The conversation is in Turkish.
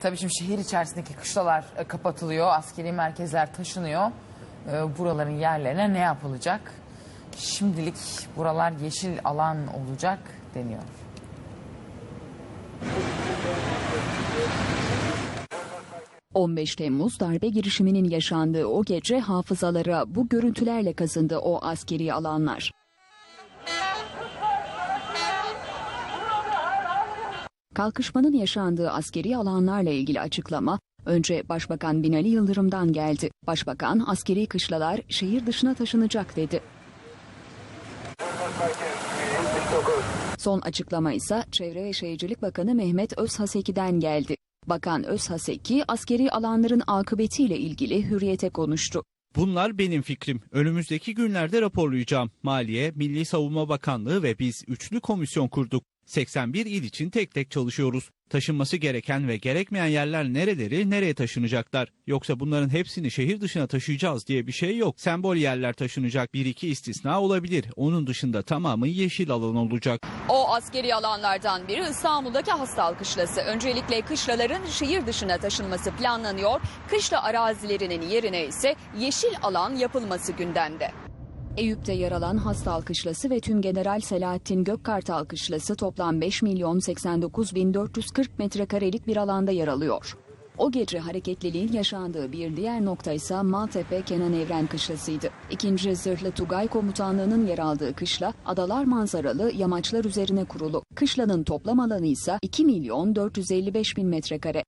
Tabii şimdi şehir içerisindeki kışlalar e, kapatılıyor, askeri merkezler taşınıyor. E, Buraların yerlerine ne yapılacak? Şimdilik buralar yeşil alan olacak deniyor. ...15 Temmuz darbe girişiminin yaşandığı o gece hafızalara bu görüntülerle kazındı o askeri alanlar. Kalkışmanın yaşandığı askeri alanlarla ilgili açıklama önce Başbakan Binali Yıldırım'dan geldi. Başbakan askeri kışlalar şehir dışına taşınacak dedi. Son açıklama ise Çevre ve Şehircilik Bakanı Mehmet Özhaseki'den geldi. Bakan Özhaseki askeri alanların akıbetiyle ilgili hürriyete konuştu. Bunlar benim fikrim. Önümüzdeki günlerde raporlayacağım. Maliye, Milli Savunma Bakanlığı ve biz üçlü komisyon kurduk. 81 il için tek tek çalışıyoruz. Taşınması gereken ve gerekmeyen yerler nereleri, nereye taşınacaklar? Yoksa bunların hepsini şehir dışına taşıyacağız diye bir şey yok. Sembol yerler taşınacak. Bir iki istisna olabilir. Onun dışında tamamı yeşil alan olacak. O askeri alanlardan biri İstanbul'daki Hastal Kışlası. Öncelikle kışlaların şehir dışına taşınması planlanıyor. Kışla arazilerinin yerine ise yeşil alan yapılması gündemde. Eyüp'te yer alan Hastal Kışlası ve Tümgeneral Selahattin Gökkartal Kışlası toplam 5 milyon 89 bin 440 metrekarelik bir alanda yer alıyor. O gece hareketliliğin yaşandığı bir diğer nokta ise Maltepe Kenan Evren Kışlası'ydı. İkinci Zırhlı Tugay Komutanlığı'nın yer aldığı kışla adalar manzaralı yamaçlar üzerine kurulu. Kışlanın toplam alanı ise 2 milyon 455 bin metrekare.